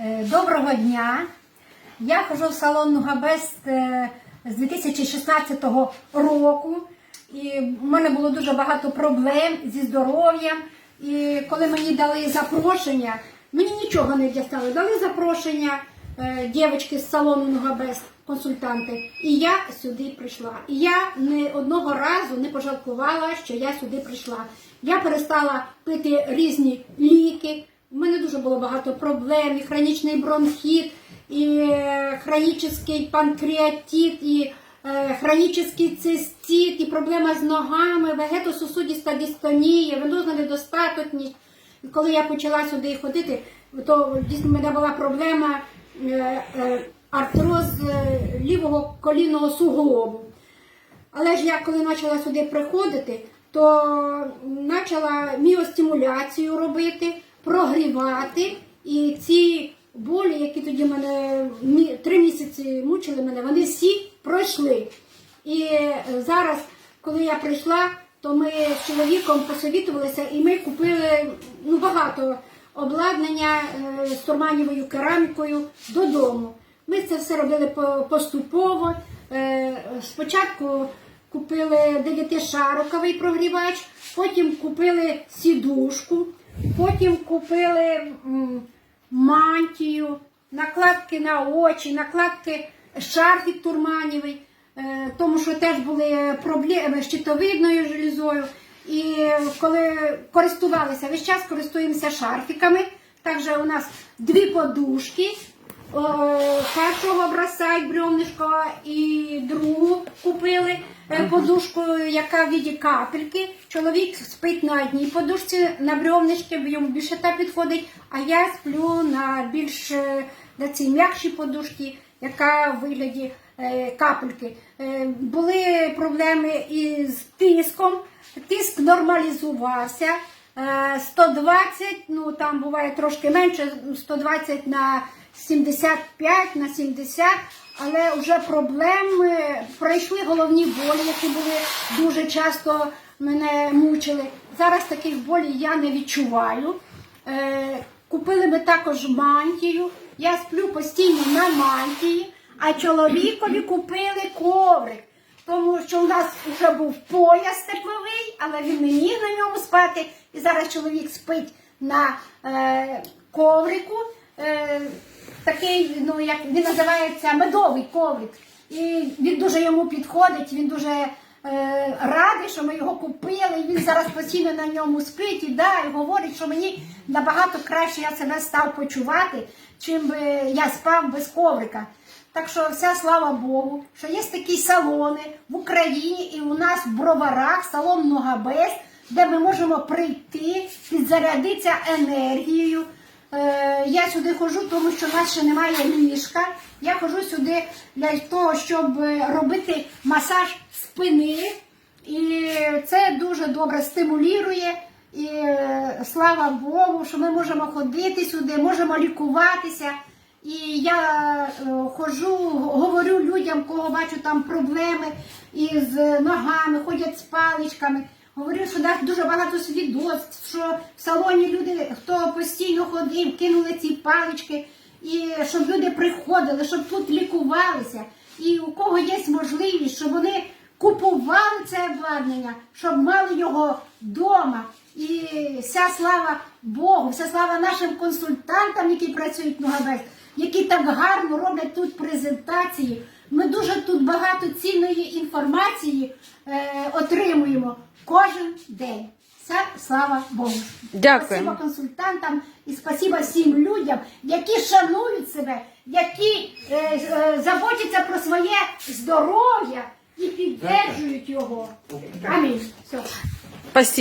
Е, Доброго дня. Я ходжу в салон Нугабест е, з 2016 року. І в мене було дуже багато проблем зі здоров'ям. І коли мені дали запрошення, мені нічого не дістали. Дали запрошення е, дівчатки з салону Нугабест, консультанти. І я сюди прийшла. І я ні одного разу не пожалкувала, що я сюди прийшла. Я перестала пити різні ліки. У мене дуже було багато проблем, і хронічний бронхіт, і е, хронічний панкреатит, і е, хронічний цистит, і проблема з ногами, вегетосусудіста дистонія, венозна недостатність. Коли я почала сюди ходити, то дійсно в мене була проблема е, артроз лівого колінного суглобу. Але ж я коли почала сюди приходити, то почала міостимуляцію робити, прогрівати. І ці болі, які тоді мене три місяці мучили мене, вони всі пройшли. І е, зараз, коли я прийшла, то ми з чоловіком посовітувалися і ми купили ну, багато обладнання е, з турманівою керамікою додому. Ми це все робили поступово. Е, Спочатку купили 9-шароковий прогрівач, потім купили сідушку, потім купили мантію, накладки на очі, накладки шарфік турманівий, е, тому що теж були проблеми з щитовидною желізою. І коли користувалися, весь час користуємося шарфіками. Також у нас дві подушки. О, першого образця бревнишко і другу купили е, подушку, яка в віді капельки. Чоловік спить на одній подушці, на бревнишки, йому більше та підходить, а я сплю на більш е, на цій м'якшій подушці, яка в вигляді е, капельки. Е, були проблеми із тиском, тиск нормалізувався. Е, 120, ну там буває трошки менше, 120 на 75 на 70, але вже проблеми пройшли головні болі, які були дуже часто мене мучили. Зараз таких болів я не відчуваю. Е, Купили ми також мантію. Я сплю постійно на мантії, а чоловікові купили коврик. Тому що у нас вже був пояс тепловий, але він не міг на ньому спати. І зараз чоловік спить на е, коврику. Е, такий, ну як він називається медовий коврик. І він дуже йому підходить, він дуже е, радий, що ми його купили. І він зараз постійно на ньому спить і, да, і говорить, що мені набагато краще я себе став почувати, чим би я спав без коврика. Так що вся слава Богу, що є такі салони в Україні і у нас в броварах, салон Ногабес, де ми можемо прийти, підзарядитися енергією. Е, я сюди ходжу, тому що в нас ще немає ліжка. Я ходжу сюди для того, щоб робити масаж спини. І це дуже добре стимулює. І е, слава Богу, що ми можемо ходити сюди, можемо лікуватися. І я е, ходжу, говорю людям, кого бачу там проблеми із ногами, ходять з паличками. Говорю, що так дуже багато свідоцтв, що в салоні люди, хто постійно ходив, кинули ці палички, і щоб люди приходили, щоб тут лікувалися. І у кого є можливість, щоб вони купували це обладнання, щоб мали його вдома. І вся слава Богу, вся слава нашим консультантам, які працюють в Нугабес, які так гарно роблять тут презентації. Ми дуже тут багато цінної інформації е, отримуємо кожен день. Вся слава Богу. Дякую. Спасибо консультантам і спасибо всім людям, які шанують себе, які е, е, заботяться про своє здоров'я і підтверджують його. Амінь. Все. Спасибо.